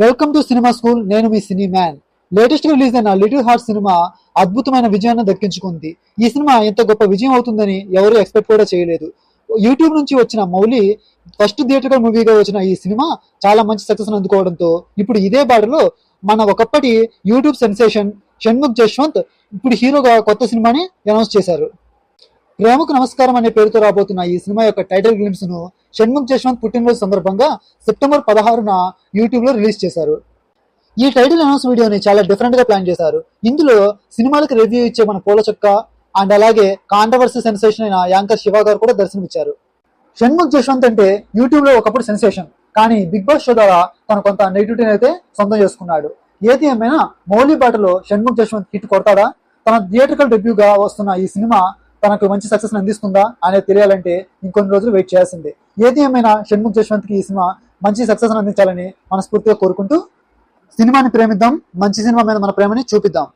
Welcome to cinema school నేను మీ cine man latest release అయిన లిటిల్ హార్ట్ సినిమా అద్భుతమైన విజయాన్ని దక్కించుకుంది. ఈ సినిమా ఎంత గొప్ప విజయం అవుతుందని ఎవరు ఎక్స్పెక్ట్ కూడా చేయలేదు. యూట్యూబ్ నుంచి వచ్చిన మౌలి ఫస్ట్ థియేటర్ మూవీగా వచ్చిన ఈ సినిమా చాలా మంచి సక్సెస్ అందుకోవడంతో ఇప్పుడు ఇదే బాటలో మన ఒకప్పటి యూట్యూబ్ సెన్సేషన్ షణ్ముఖ్ జశ్వంత్ ఇప్పుడు హీరోగా కొత్త సినిమాని అనౌన్స్ చేశారు. ప్రేమకు నమస్కారం అనే పేరుతో రాబోతున్న ఈ సినిమా యొక్క టైటిల్ గ్లిమ్స్ను షణ్ముఖ్ జశ్వంత్ పుట్టినరోజు సందర్భంగా సెప్టెంబర్ పదహారున యూట్యూబ్లో రిలీజ్ చేశారు. ఈ టైటిల్ అనౌన్స్ వీడియోని చాలా డిఫరెంట్గా ప్లాన్ చేశారు. ఇందులో సినిమాలకు రివ్యూ ఇచ్చే మన పూల చొక్క అండ్ అలాగే కాంట్రవర్సీ సెన్సేషన్ అయిన యాంకర్ శివ గారు కూడా దర్శనమిచ్చారు. షణ్ముఖ్ జశ్వంత్ అంటే యూట్యూబ్లో ఒకప్పుడు సెన్సేషన్ కానీ బిగ్ బాస్ షో ద్వారా తను కొంత నెగిటివిటీని అయితే సొంతం చేసుకున్నాడు. ఏది ఏమైనా మౌలి బాటలో షణ్ముఖ్ జశ్వంత్ హిట్ కొడతాడా? తన థియేట్రికల్ రివ్యూగా వస్తున్న ఈ సినిమా తనకు మంచి సక్సెస్ అందిస్తుందా అనేది తెలియాలంటే ఇంకొన్ని రోజులు వెయిట్ చేయాల్సిందే. ఏది ఏమైనా షణ్ముఖ్ జశ్వంత్కి ఈ సినిమా మంచి సక్సెస్ అందించాలని మనస్ఫూర్తిగా కోరుకుంటూ సినిమాని ప్రేమిద్దాం మంచి సినిమా మీద మన ప్రేమని చూపిద్దాం.